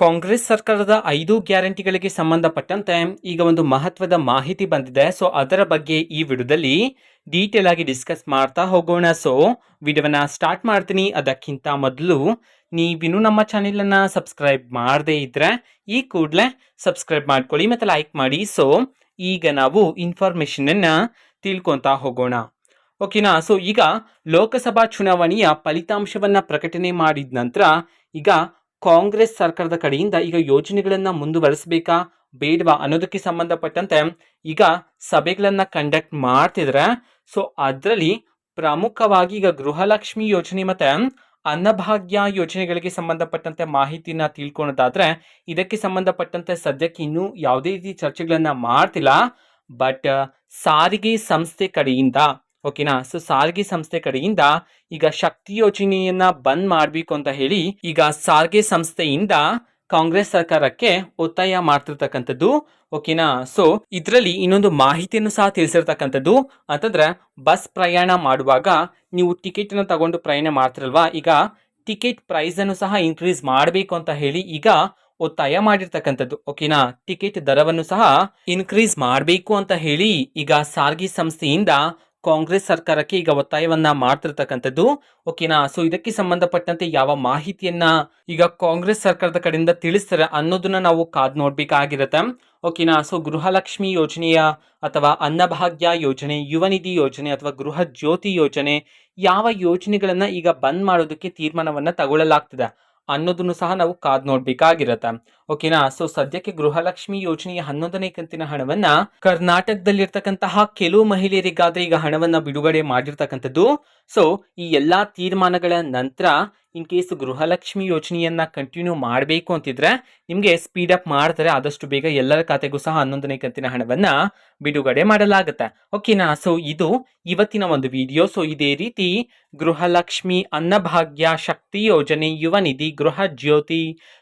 ಕಾಂಗ್ರೆಸ್ ಸರ್ಕಾರದ ಐದು ಗ್ಯಾರಂಟಿಗಳಿಗೆ ಸಂಬಂಧಪಟ್ಟಂತೆ ಈಗ ಒಂದು ಮಹತ್ವದ ಮಾಹಿತಿ ಬಂದಿದೆ. ಸೊ ಅದರ ಬಗ್ಗೆ ಈ ವಿಡಿಯೋದಲ್ಲಿ ಡೀಟೇಲ್ ಆಗಿ ಡಿಸ್ಕಸ್ ಮಾಡ್ತಾ ಹೋಗೋಣ. ಸೊ ವಿಡಿಯೋವನ್ನ ಸ್ಟಾರ್ಟ್ ಮಾಡ್ತೀನಿ. ಅದಕ್ಕಿಂತ ಮೊದಲು ನೀವಿನ್ನೂ ನಮ್ಮ ಚಾನೆಲನ್ನು ಸಬ್ಸ್ಕ್ರೈಬ್ ಮಾಡದೇ ಇದ್ರೆ ಈ ಕೂಡಲೇ ಸಬ್ಸ್ಕ್ರೈಬ್ ಮಾಡ್ಕೊಳ್ಳಿ ಮತ್ತು ಲೈಕ್ ಮಾಡಿ. ಸೊ ಈಗ ನಾವು ಇನ್ಫಾರ್ಮೇಷನನ್ನು ತಿಳ್ಕೊತಾ ಹೋಗೋಣ. ಓಕೆನಾ ಸೊ ಈಗ ಲೋಕಸಭಾ ಚುನಾವಣೆಯ ಫಲಿತಾಂಶವನ್ನ ಪ್ರಕಟಣೆ ಮಾಡಿದ ನಂತರ ಈಗ ಕಾಂಗ್ರೆಸ್ ಸರ್ಕಾರದ ಕಡೆಯಿಂದ ಈಗ ಯೋಜನೆಗಳನ್ನು ಮುಂದುವರಿಸಬೇಕಾ ಬೇಡವಾ ಅನ್ನೋದಕ್ಕೆ ಸಂಬಂಧಪಟ್ಟಂತೆ ಈಗ ಸಭೆಗಳನ್ನು ಕಂಡಕ್ಟ್ ಮಾಡ್ತಿದ್ರೆ. ಸೊ ಅದರಲ್ಲಿ ಪ್ರಮುಖವಾಗಿ ಈಗ ಗೃಹಲಕ್ಷ್ಮಿ ಯೋಜನೆ ಮತ್ತೆ ಅನ್ನಭಾಗ್ಯ ಯೋಜನೆಗಳಿಗೆ ಸಂಬಂಧಪಟ್ಟಂತೆ ಮಾಹಿತಿನ ತಿಳ್ಕೊಳೋದಾದ್ರೆ ಇದಕ್ಕೆ ಸಂಬಂಧಪಟ್ಟಂತೆ ಸದ್ಯಕ್ಕೆ ಇನ್ನೂ ಯಾವುದೇ ರೀತಿ ಚರ್ಚೆಗಳನ್ನು ಮಾಡ್ತಿಲ್ಲ. ಬಟ್ ಸಾರಿಗೆ ಸಂಸ್ಥೆ ಕಡೆಯಿಂದ ಓಕೆನಾ? ಸೊ ಸಾರಿಗೆ ಸಂಸ್ಥೆ ಕಡೆಯಿಂದ ಈಗ ಶಕ್ತಿ ಯೋಜನೆಯನ್ನ ಬಂದ್ ಮಾಡಬೇಕು ಅಂತ ಹೇಳಿ ಈಗ ಸಾರಿಗೆ ಸಂಸ್ಥೆಯಿಂದ ಕಾಂಗ್ರೆಸ್ ಸರ್ಕಾರಕ್ಕೆ ಒತ್ತಾಯ ಮಾಡ್ತಿರ್ತಕ್ಕಂಥದ್ದು, ಓಕೆನಾ? ಸೊ ಇದರಲ್ಲಿ ಇನ್ನೊಂದು ಮಾಹಿತಿಯನ್ನು ಸಹ ತಿಳಿಸಿರ್ತಕ್ಕಂಥದ್ದು ಅಂತಂದ್ರೆ ಬಸ್ ಪ್ರಯಾಣ ಮಾಡುವಾಗ ನೀವು ಟಿಕೆಟ್ ಅನ್ನು ತಗೊಂಡು ಪ್ರಯಾಣ ಮಾಡ್ತಿರಲ್ವಾ? ಈಗ ಟಿಕೆಟ್ ಪ್ರೈಸ್ ಅನ್ನು ಸಹ ಇನ್ಕ್ರೀಸ್ ಮಾಡಬೇಕು ಅಂತ ಹೇಳಿ ಈಗ ಒತ್ತಾಯ ಮಾಡಿರ್ತಕ್ಕಂಥದ್ದು, ಓಕೆನಾ? ಟಿಕೆಟ್ ದರವನ್ನು ಸಹ ಇನ್ಕ್ರೀಸ್ ಮಾಡಬೇಕು ಅಂತ ಹೇಳಿ ಈಗ ಸಾರಿಗೆ ಸಂಸ್ಥೆಯಿಂದ ಕಾಂಗ್ರೆಸ್ ಸರ್ಕಾರಕ್ಕೆ ಈಗ ಒತ್ತಾಯವನ್ನ ಮಾಡ್ತಿರ್ತಕ್ಕಂಥದ್ದು. ಓಕೆನಾ ಸೊ ಇದಕ್ಕೆ ಸಂಬಂಧಪಟ್ಟಂತೆ ಯಾವ ಮಾಹಿತಿಯನ್ನ ಈಗ ಕಾಂಗ್ರೆಸ್ ಸರ್ಕಾರದ ಕಡೆಯಿಂದ ತಿಳಿಸ್ತಾರೆ ಅನ್ನೋದನ್ನ ನಾವು ಕಾದ್ ನೋಡ್ಬೇಕಾಗಿರತ್ತೆ. ಓಕೆನಾ ಸೊ ಗೃಹಲಕ್ಷ್ಮಿ ಯೋಜನೆಯ ಅಥವಾ ಅನ್ನಭಾಗ್ಯ ಯೋಜನೆ, ಯುವ ನಿಧಿ ಯೋಜನೆ ಅಥವಾ ಗೃಹ ಜ್ಯೋತಿ ಯೋಜನೆ ಯಾವ ಯೋಜನೆಗಳನ್ನ ಈಗ ಬಂದ್ ಮಾಡೋದಕ್ಕೆ ತೀರ್ಮಾನವನ್ನ ತಗೊಳ್ಳಲಾಗ್ತದೆ. ಅನ್ನೋದನ್ನು ಸಹ ನಾವು ಕಾದ್ ನೋಡ್ಬೇಕಾಗಿರತ್ತೆ. ಓಕೆನಾ? ಸೊ ಸದ್ಯಕ್ಕೆ ಗೃಹಲಕ್ಷ್ಮಿ ಯೋಜನೆಯ ಹನ್ನೊಂದನೇ ಕಂತಿನ ಹಣವನ್ನ ಕರ್ನಾಟಕದಲ್ಲಿರ್ತಕ್ಕಂತಹ ಕೆಲವು ಮಹಿಳೆಯರಿಗಾದ್ರೆ ಈಗ ಹಣವನ್ನ ಬಿಡುಗಡೆ ಮಾಡಿರ್ತಕ್ಕಂಥದ್ದು. ಸೊ ಈ ಎಲ್ಲಾ ತೀರ್ಮಾನಗಳ ನಂತರ ಇನ್ ಕೇಸ್ ಗೃಹಲಕ್ಷ್ಮಿ ಯೋಜನೆಯನ್ನ ಕಂಟಿನ್ಯೂ ಮಾಡಬೇಕು ಅಂತಿದ್ರೆ ನಿಮಗೆ ಸ್ಪೀಡ್ ಅಪ್ ಮಾಡ್ತಾರೆ, ಆದಷ್ಟು ಬೇಗ ಎಲ್ಲರ ಖಾತೆಗೂ ಸಹ ಹನ್ನೊಂದನೇ ಕಂತಿನ ಹಣವನ್ನ ಬಿಡುಗಡೆ ಮಾಡಲಾಗುತ್ತೆ. ಓಕೆನಾ ಸೊ ಇದು ಇವತ್ತಿನ ಒಂದು ವಿಡಿಯೋ ಸೊ ಇದೇ ರೀತಿ ಗೃಹಲಕ್ಷ್ಮಿ ಅನ್ನಭಾಗ್ಯ ಶಕ್ತಿ ಯೋಜನೆ ಯುವ ನಿಧಿ ಗೃಹ ಜ್ಯೋತಿ